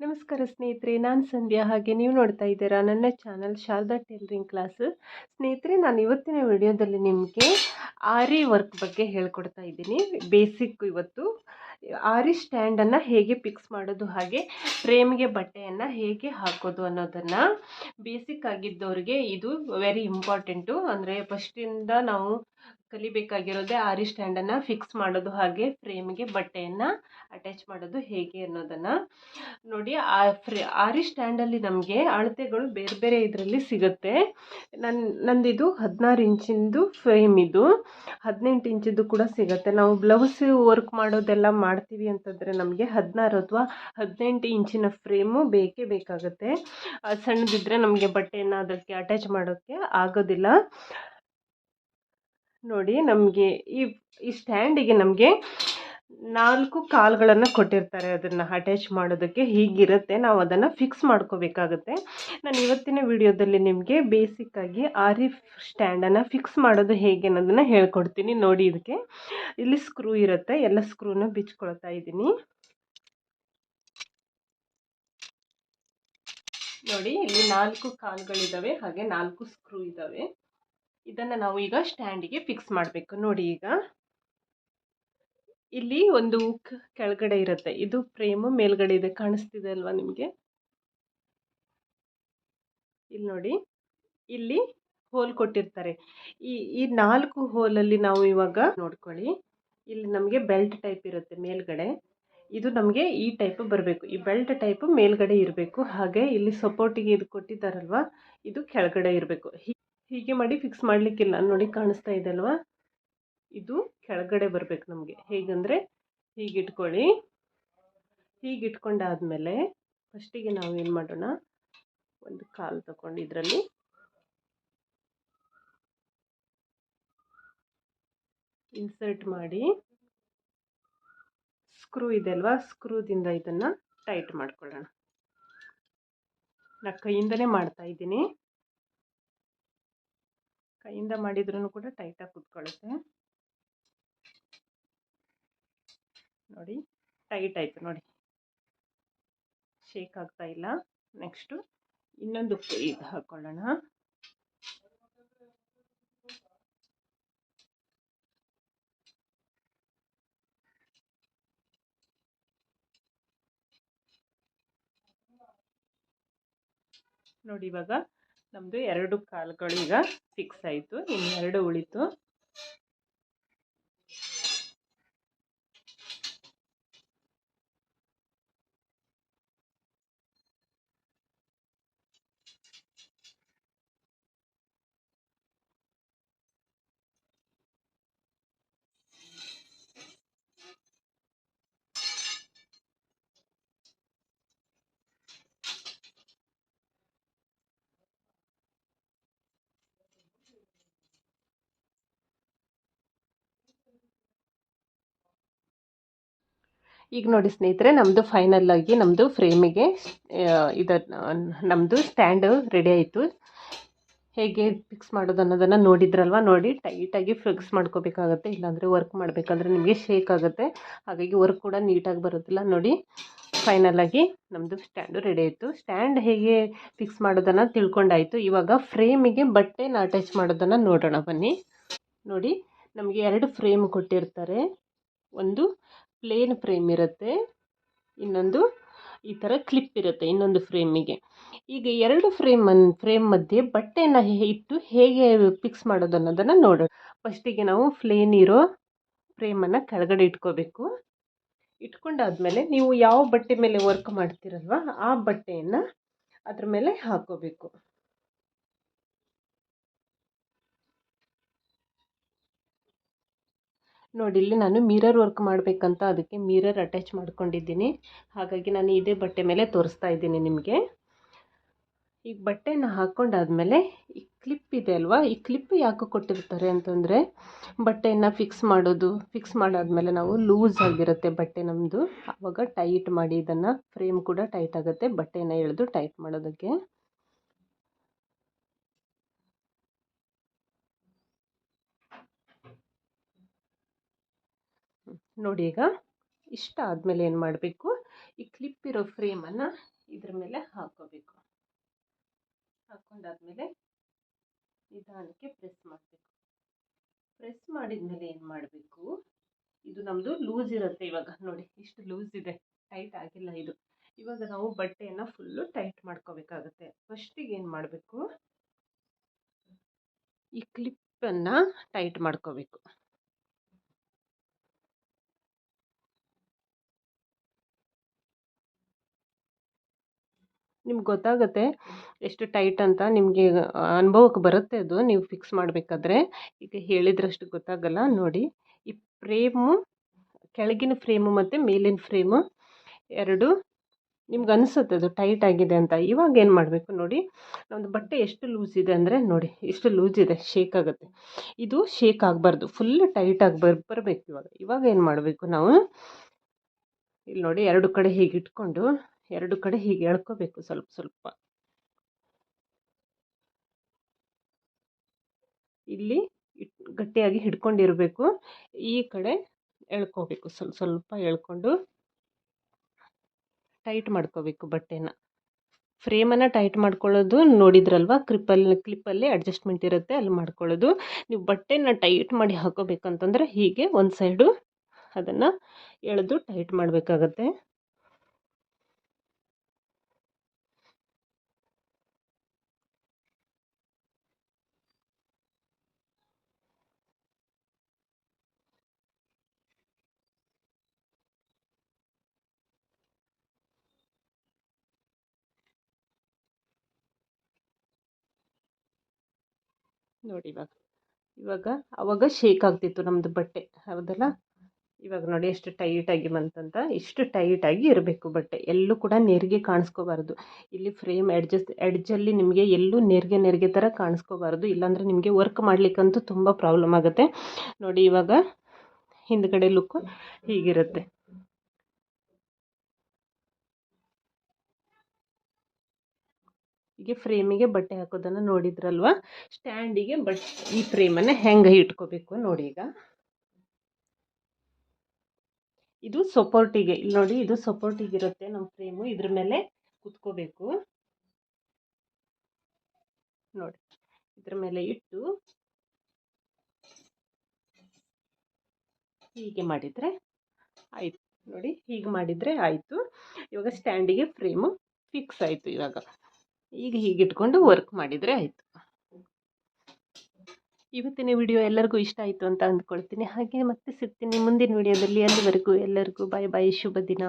ನಮಸ್ಕಾರ ಸ್ನೇಹಿತರೆ, ನಾನು ಸಂಧ್ಯಾ ಹಾಗೆ ನೀವು ನೋಡ್ತಾ ಇದ್ದೀರಾ ನನ್ನ ಚಾನಲ್ ಶಾರದಾ ಟೇಲರಿಂಗ್ ಕ್ಲಾಸ್. ಸ್ನೇಹಿತರೆ, ನಾನು ಇವತ್ತಿನ ವಿಡಿಯೋದಲ್ಲಿ ನಿಮಗೆ ಆರಿ ವರ್ಕ್ ಬಗ್ಗೆ ಹೇಳ್ಕೊಡ್ತಾ ಇದ್ದೀನಿ. ಬೇಸಿಕ್ ಇವತ್ತು. ಆರಿ ಸ್ಟ್ಯಾಂಡನ್ನು ಹೇಗೆ ಫಿಕ್ಸ್ ಮಾಡೋದು, ಹಾಗೆ ಫ್ರೇಮ್ಗೆ ಬಟ್ಟೆಯನ್ನು ಹೇಗೆ ಹಾಕೋದು ಅನ್ನೋದನ್ನು ಬೇಸಿಕ್ ಆಗಿದ್ದವ್ರಿಗೆ ಇದು ವೆರಿ ಇಂಪಾರ್ಟೆಂಟು ಅಂದರೆ ಫಸ್ಟಿಂದ ನಾವು ಕಲಿಬೇಕಾಗಿರೋದೇ ಆರಿ ಸ್ಟ್ಯಾಂಡನ್ನು ಫಿಕ್ಸ್ ಮಾಡೋದು ಹಾಗೆ ಫ್ರೇಮ್ಗೆ ಬಟ್ಟೆಯನ್ನು ಅಟ್ಯಾಚ್ ಮಾಡೋದು ಹೇಗೆ ಅನ್ನೋದನ್ನು. ನೋಡಿ, ಆ ಫ್ರೇ ಆರಿ ಸ್ಟ್ಯಾಂಡಲ್ಲಿ ನಮಗೆ ಅಳತೆಗಳು ಬೇರೆ ಬೇರೆ ಇದರಲ್ಲಿ ಸಿಗುತ್ತೆ. ನನ್ನ ನಂದಿದು ಹದಿನಾರು ಇಂಚಿಂದು ಫ್ರೇಮ್ ಇದು. ಹದಿನೆಂಟು ಇಂಚಿದ್ದು ಕೂಡ ಸಿಗುತ್ತೆ. ನಾವು ಬ್ಲೌಸ್ ವರ್ಕ್ ಮಾಡೋದೆಲ್ಲ ಮಾಡ್ತೀವಿ ಅಂತಂದರೆ ನಮಗೆ ಹದಿನಾರು ಅಥವಾ ಹದಿನೆಂಟು ಇಂಚಿನ ಫ್ರೇಮು ಬೇಕೇ ಬೇಕಾಗುತ್ತೆ. ಸಣ್ಣದಿದ್ದರೆ ನಮಗೆ ಬಟ್ಟೆಯನ್ನು ಅದಕ್ಕೆ ಅಟ್ಯಾಚ್ ಮಾಡೋಕ್ಕೆ ಆಗೋದಿಲ್ಲ. ನೋಡಿ ನಮಗೆ ಈ ಈ ಸ್ಟ್ಯಾಂಡಿಗೆ ನಮಗೆ ನಾಲ್ಕು ಕಾಲುಗಳನ್ನು ಕೊಟ್ಟಿರ್ತಾರೆ ಅದನ್ನು ಅಟ್ಯಾಚ್ ಮಾಡೋದಕ್ಕೆ ಹೀಗಿರುತ್ತೆ. ನಾವು ಅದನ್ನು ಫಿಕ್ಸ್ ಮಾಡ್ಕೋಬೇಕಾಗುತ್ತೆ. ನಾನು ಇವತ್ತಿನ ವಿಡಿಯೋದಲ್ಲಿ ನಿಮಗೆ ಬೇಸಿಕ್ಕಾಗಿ ಆರಿಫ್ ಸ್ಟ್ಯಾಂಡನ್ನು ಫಿಕ್ಸ್ ಮಾಡೋದು ಹೇಗೆ ಅನ್ನೋದನ್ನು ಹೇಳ್ಕೊಡ್ತೀನಿ ನೋಡಿ ಇದಕ್ಕೆ ಇಲ್ಲಿ ಸ್ಕ್ರೂ ಇರುತ್ತೆ. ಎಲ್ಲ ಸ್ಕ್ರೂನ ಬಿಚ್ಕೊಳ್ತಾ ಇದ್ದೀನಿ. ನೋಡಿ ಇಲ್ಲಿ ನಾಲ್ಕು ಕಾಲುಗಳಿದ್ದಾವೆ ಹಾಗೆ ನಾಲ್ಕು ಸ್ಕ್ರೂ ಇದ್ದಾವೆ ಇದನ್ನು ನಾವು ಈಗ ಸ್ಟ್ಯಾಂಡಿಗೆ ಫಿಕ್ಸ್ ಮಾಡಬೇಕು. ನೋಡಿ ಈಗ. ಇಲ್ಲಿ ಒಂದು ಕೆಳಗಡೆ ಇರುತ್ತೆ. ಇದು ಫ್ರೇಮು ಮೇಲ್ಗಡೆ ಇದೆ. ಕಾಣಿಸ್ತಿದೆ ಅಲ್ವಾ ನಿಮಗೆ? ಇಲ್ಲಿ ನೋಡಿ. ಇಲ್ಲಿ ಹೋಲ್ ಕೊಟ್ಟಿರ್ತಾರೆ. ಈ ಈ ನಾಲ್ಕು ಹೋಲಲ್ಲಿ ನಾವು ಇವಾಗ ನೋಡ್ಕೊಳ್ಳಿ. ಇಲ್ಲಿ ನಮಗೆ ಬೆಲ್ಟ್ ಟೈಪ್ ಇರುತ್ತೆ ಮೇಲ್ಗಡೆ. ಇದು ನಮಗೆ ಈ ಟೈಪ್ ಬರಬೇಕು. ಈ ಬೆಲ್ಟ್ ಟೈಪ್ ಮೇಲ್ಗಡೆ ಇರಬೇಕು. ಹಾಗೆ ಇಲ್ಲಿ ಸಪೋರ್ಟಿಗೆ ಇದು ಕೊಟ್ಟಿದ್ದಾರಲ್ವ? ಇದು ಕೆಳಗಡೆ ಇರಬೇಕು. ಹೀಗೆ ಮಾಡಿ ಫಿಕ್ಸ್ ಮಾಡಲಿಕ್ಕಿಲ್ಲ ನೋಡಿ ಕಾಣಿಸ್ತಾ ಇದೆ ಅಲ್ವಾ? ಇದು ಕೆಳಗಡೆ ಬರಬೇಕು ನಮಗೆ. ಹೇಗಂದರೆ ಹೀಗೆ ಇಟ್ಕೊಳ್ಳಿ ಹೀಗೆ ಫಸ್ಟಿಗೆ ನಾವು ಏನು ಮಾಡೋಣ? ಒಂದು ಕಾಲು ತಗೊಂಡು ಇದರಲ್ಲಿ ಇನ್ಸರ್ಟ್ ಮಾಡಿ ಸ್ಕ್ರೂ ಇದೆ ಅಲ್ವಾ? ಸ್ಕ್ರೂದಿಂದ ಇದನ್ನು ಟೈಟ್ ಮಾಡ್ಕೊಳ್ಳೋಣ. ನಾ ಕೈಯಿಂದನೇ ಮಾಡ್ತಾ ಇದ್ದೀನಿ. ಕೈಯಿಂದ ಮಾಡಿದ್ರೂ ಕೂಡ ಟೈಟಾಗಿ ಕುತ್ಕೊಳ್ಳುತ್ತೆ ನೋಡಿ ಟೈಟ್ ಆಯಿತು ನೋಡಿ. ಶೇಕ್ ಆಗ್ತಾ ಇಲ್ಲ. ನೆಕ್ಸ್ಟು ಇನ್ನೊಂದು ಇದು ಹಾಕ್ಕೊಳ್ಳೋಣ ನೋಡಿ ಇವಾಗ ನಮ್ಮದು ಎರಡು ಕಾಲುಗಳು ಈಗ ಫಿಕ್ಸ್ ಆಯಿತು ಇನ್ನೆರಡು ಉಳಿತು. ಈಗ ನೋಡಿ ಸ್ನೇಹಿತರೆ ನಮ್ಮದು ಫೈನಲ್ ಆಗಿ ನಮ್ಮದು ಫ್ರೇಮಿಗೆ ಇದ ನಮ್ಮದು ಸ್ಟ್ಯಾಂಡು ರೆಡಿ ಆಯಿತು. ಹೇಗೆ ಫಿಕ್ಸ್ ಮಾಡೋದು ಅನ್ನೋದನ್ನು ನೋಡಿದ್ರಲ್ವ? ನೋಡಿ ಟೈಟಾಗಿ ಫಿಕ್ಸ್ ಮಾಡ್ಕೋಬೇಕಾಗತ್ತೆ. ಇಲ್ಲಾಂದರೆ ವರ್ಕ್ ಮಾಡಬೇಕಾದ್ರೆ ನಿಮಗೆ ಶೇಕ್ ಆಗುತ್ತೆ. ಹಾಗಾಗಿ ವರ್ಕ್ ಕೂಡ ನೀಟಾಗಿ ಬರೋದಿಲ್ಲ. ನೋಡಿ ಫೈನಲಾಗಿ ನಮ್ಮದು ಸ್ಟ್ಯಾಂಡು ರೆಡಿ ಆಯಿತು. ಸ್ಟ್ಯಾಂಡ್ ಹೇಗೆ ಫಿಕ್ಸ್ ಮಾಡೋದನ್ನು ತಿಳ್ಕೊಂಡಾಯಿತು. ಇವಾಗ ಫ್ರೇಮಿಗೆ ಬಟ್ಟೆನ ಅಟ್ಯಾಚ್ ಮಾಡೋದನ್ನು ನೋಡೋಣ ಬನ್ನಿ. ನೋಡಿ, ನಮಗೆ ಎರಡು ಫ್ರೇಮ್ ಕೊಟ್ಟಿರ್ತಾರೆ. ಒಂದು ಪ್ಲೇನ್ ಫ್ರೇಮ್ ಇರುತ್ತೆ. ಇನ್ನೊಂದು ಈ ಥರ ಕ್ಲಿಪ್ ಇರುತ್ತೆ ಇನ್ನೊಂದು ಫ್ರೇಮಿಗೆ ಈಗ ಎರಡು ಫ್ರೇಮ್ ಫ್ರೇಮ್ ಮಧ್ಯೆ ಬಟ್ಟೆನ ಇಟ್ಟು ಹೇಗೆ ಫಿಕ್ಸ್ ಮಾಡೋದು ಅನ್ನೋದನ್ನು ನೋಡೋಣ. ಫಸ್ಟಿಗೆ ನಾವು ಫ್ಲೇನ್ ಇರೋ ಫ್ರೇಮನ್ನು ಕೆಳಗಡೆ ಇಟ್ಕೋಬೇಕು. ಇಟ್ಕೊಂಡಾದ್ಮೇಲೆ ನೀವು ಯಾವ ಬಟ್ಟೆ ಮೇಲೆ ವರ್ಕ್ ಮಾಡ್ತಿರಲ್ವ, ಆ ಬಟ್ಟೆಯನ್ನು ಅದ್ರ ಮೇಲೆ ಹಾಕೋಬೇಕು. ನೋಡಿ, ಇಲ್ಲಿ ನಾನು ಮಿರರ್ ವರ್ಕ್ ಮಾಡಬೇಕಂತ ಅದಕ್ಕೆ ಮಿರರ್ ಅಟ್ಯಾಚ್ ಮಾಡ್ಕೊಂಡಿದ್ದೀನಿ. ಹಾಗಾಗಿ ನಾನು ಇದೇ ಬಟ್ಟೆ ಮೇಲೆ ತೋರಿಸ್ತಾ ಇದ್ದೀನಿ ನಿಮಗೆ. ಈಗ ಬಟ್ಟೆನ ಹಾಕ್ಕೊಂಡಾದ್ಮೇಲೆ ಈ ಕ್ಲಿಪ್ ಇದೆ ಅಲ್ವಾ? ಈ ಕ್ಲಿಪ್ ಯಾಕೆ ಕೊಟ್ಟಿರ್ತಾರೆ ಅಂತಂದರೆ ಬಟ್ಟೆಯನ್ನು ಫಿಕ್ಸ್ ಮಾಡೋದು ಫಿಕ್ಸ್ ಮಾಡಾದ್ಮೇಲೆ ನಾವು ಲೂಸ್ ಆಗಿರುತ್ತೆ ಬಟ್ಟೆ ನಮ್ಮದು ಆವಾಗ ಟೈಟ್ ಮಾಡಿ, ಇದನ್ನು ಫ್ರೇಮ್ ಕೂಡ ಟೈಟ್ ಆಗುತ್ತೆ, ಬಟ್ಟೆನ ಎಳೆದು ಟೈಟ್ ಮಾಡೋದಕ್ಕೆ. ನೋಡಿ ಈಗ ಇಷ್ಟ ಆದಮೇಲೆ ಏನು ಮಾಡಬೇಕು? ಈ ಕ್ಲಿಪ್ ಇರೋ ಫ್ರೇಮನ್ನು ಇದ್ರ ಮೇಲೆ ಹಾಕೋಬೇಕು. ಹಾಕೊಂಡಾದ್ಮೇಲೆ ನಿಧಾನಕ್ಕೆ ಪ್ರೆಸ್ ಮಾಡಬೇಕು. ಪ್ರೆಸ್ ಮಾಡಿದ ಮೇಲೆ ಏನು ಮಾಡಬೇಕು? ಇದು ನಮ್ಮದು ಲೂಸ್ ಇರುತ್ತೆ ಇವಾಗ. ನೋಡಿ, ಇಷ್ಟು ಲೂಸ್ ಇದೆ. ಟೈಟ್ ಆಗಿಲ್ಲ ಇದು. ಇವಾಗ ನಾವು ಬಟ್ಟೆಯನ್ನು ಫುಲ್ಲು ಟೈಟ್ ಮಾಡ್ಕೋಬೇಕಾಗುತ್ತೆ. ಫಸ್ಟಿಗೆ ಏನು ಮಾಡಬೇಕು? ಈ ಕ್ಲಿಪ್ಪನ್ನು ಟೈಟ್ ಮಾಡ್ಕೋಬೇಕು. ನಿಮ್ಗೆ ಗೊತ್ತಾಗುತ್ತೆ ಎಷ್ಟು ಟೈಟ್ ಅಂತ ನಿಮಗೆ ಅನುಭವಕ್ಕೆ ಬರುತ್ತೆ ಅದು, ನೀವು ಫಿಕ್ಸ್ ಮಾಡಬೇಕಾದ್ರೆ. ಈಗ ಹೇಳಿದ್ರಷ್ಟು ಗೊತ್ತಾಗಲ್ಲ, ನೋಡಿ. ಈ ಫ್ರೇಮು ಕೆಳಗಿನ ಫ್ರೇಮು ಮತ್ತು ಮೇಲಿನ ಫ್ರೇಮು ಎರಡು ನಿಮ್ಗೆ ಅನಿಸುತ್ತೆ ಅದು ಟೈಟ್ ಆಗಿದೆ ಅಂತ. ಇವಾಗ ಏನು ಮಾಡಬೇಕು ನೋಡಿ ನಮ್ಮದು ಬಟ್ಟೆ ಎಷ್ಟು ಲೂಸ್ ಇದೆ ಅಂದರೆ ನೋಡಿ ಎಷ್ಟು ಲೂಸ್ ಇದೆ ಶೇಕ್ ಆಗುತ್ತೆ. ಇದು ಶೇಕ್ ಆಗಬಾರ್ದು ಫುಲ್ ಟೈಟಾಗಿ ಬರ್, ಬರಬೇಕು ಇವಾಗ. ಇವಾಗ ಏನು ಮಾಡಬೇಕು ನಾವು, ಇಲ್ಲಿ ನೋಡಿ ಎರಡು ಕಡೆ ಹೀಗೆ ಇಟ್ಕೊಂಡು ಎರಡು ಕಡೆ ಹೀಗೆ ಎಳ್ಕೋಬೇಕು ಸ್ವಲ್ಪ ಸ್ವಲ್ಪ. ಇಲ್ಲಿ ಗಟ್ಟಿಯಾಗಿ ಹಿಡ್ಕೊಂಡಿರಬೇಕು. ಈ ಕಡೆ ಎಳ್ಕೋಬೇಕು ಸ್ವಲ್ಪ ಸ್ವಲ್ಪ ಎಳ್ಕೊಂಡು. ಟೈಟ್ ಮಾಡ್ಕೋಬೇಕು ಬಟ್ಟೆನ. ಫ್ರೇಮನ್ನು ಟೈಟ್ ಮಾಡ್ಕೊಳ್ಳೋದು ನೋಡಿದ್ರಲ್ವ? ಕ್ಲಿಪ್ಪಲ್ಲಿ ಕ್ಲಿಪ್ಪಲ್ಲಿ ಅಡ್ಜಸ್ಟ್ಮೆಂಟ್ ಇರುತ್ತೆ, ಅಲ್ಲಿ ಮಾಡ್ಕೊಳ್ಳೋದು. ನೀವು ಬಟ್ಟೆನ ಟೈಟ್ ಮಾಡಿ ಹಾಕೋಬೇಕಂತಂದರೆ ಹೀಗೆ ಒಂದು ಸೈಡು ಅದನ್ನು ಎಳೆದು ಟೈಟ್ ಮಾಡಬೇಕಾಗತ್ತೆ. ನೋಡಿ ಇವಾಗ. ಇವಾಗ, ಅವಾಗ ಶೇಕ್ ಆಗ್ತಿತ್ತು ನಮ್ಮದು ಬಟ್ಟೆ. ಹೌದಲ್ಲ? ಇವಾಗ ನೋಡಿ ಎಷ್ಟು ಟೈಟಾಗಿ ಬಂತಂತ. ಇಷ್ಟು ಟೈಟಾಗಿ ಇರಬೇಕು ಬಟ್ಟೆ. ಎಲ್ಲೂ ಕೂಡ ನೆರಿಗೆ ಕಾಣಿಸ್ಕೋಬಾರ್ದು. ಇಲ್ಲಿ ಫ್ರೇಮ್ ಎಡ್ಜಸ್ ಎಡ್ಜಲ್ಲಿ ನಿಮಗೆ ಎಲ್ಲೂ ನೆರಿಗೆ ನೆರಿಗೆ ಥರ ಕಾಣಿಸ್ಕೋಬಾರ್ದು. ಇಲ್ಲಾಂದರೆ ನಿಮಗೆ ವರ್ಕ್ ಮಾಡಲಿಕ್ಕಂತೂ ತುಂಬ ಪ್ರಾಬ್ಲಮ್ ಆಗುತ್ತೆ. ನೋಡಿ ಇವಾಗ ಹಿಂದ್ಗಡೆ ಲುಕ್ಕು ಹೀಗಿರುತ್ತೆ. ಹೀಗೆ ಫ್ರೇಮಿಗೆ ಬಟ್ಟೆ ಹಾಕೋದನ್ನು ನೋಡಿದ್ರಲ್ವ? ಸ್ಟ್ಯಾಂಡಿಗೆ ಬಟ್ ಈ ಫ್ರೇಮನ್ನು ಹೆಂಗೆ ಇಟ್ಕೋಬೇಕು ನೋಡಿ ಈಗ. ಇದು ಸಪೋರ್ಟಿಗೆ ಇಲ್ಲಿ ನೋಡಿ ಇದು ಸಪೋರ್ಟಿಗೆ ಇರುತ್ತೆ ನಮ್ಮ ಫ್ರೇಮು ಇದ್ರ ಮೇಲೆ ಕುತ್ಕೋಬೇಕು. ನೋಡಿ, ಇದ್ರ ಮೇಲೆ ಇಟ್ಟು ಹೀಗೆ ಮಾಡಿದರೆ ಆಯಿತು. ನೋಡಿ, ಹೀಗೆ ಮಾಡಿದರೆ ಆಯಿತು. ಇವಾಗ ಸ್ಟ್ಯಾಂಡಿಗೆ ಫ್ರೇಮು ಫಿಕ್ಸ್ ಆಯಿತು ಇವಾಗ. ಈಗ ಹೀಗೆ ಇಟ್ಕೊಂಡು ವರ್ಕ್ ಮಾಡಿದರೆ ಆಯಿತು. ಇವತ್ತಿನ ವಿಡಿಯೋ ಎಲ್ಲರಿಗೂ ಇಷ್ಟ ಆಯಿತು ಅಂತ ಅಂದ್ಕೊಳ್ತೀನಿ. ಹಾಗೆ ಮತ್ತೆ ಸಿಗ್ತೀನಿ ಮುಂದಿನ ವಿಡಿಯೋದಲ್ಲಿ ಅಲ್ಲಿವರೆಗೂ ಎಲ್ಲರಿಗೂ ಬಾಯ್ ಬಾಯ್ ಶುಭ ದಿನ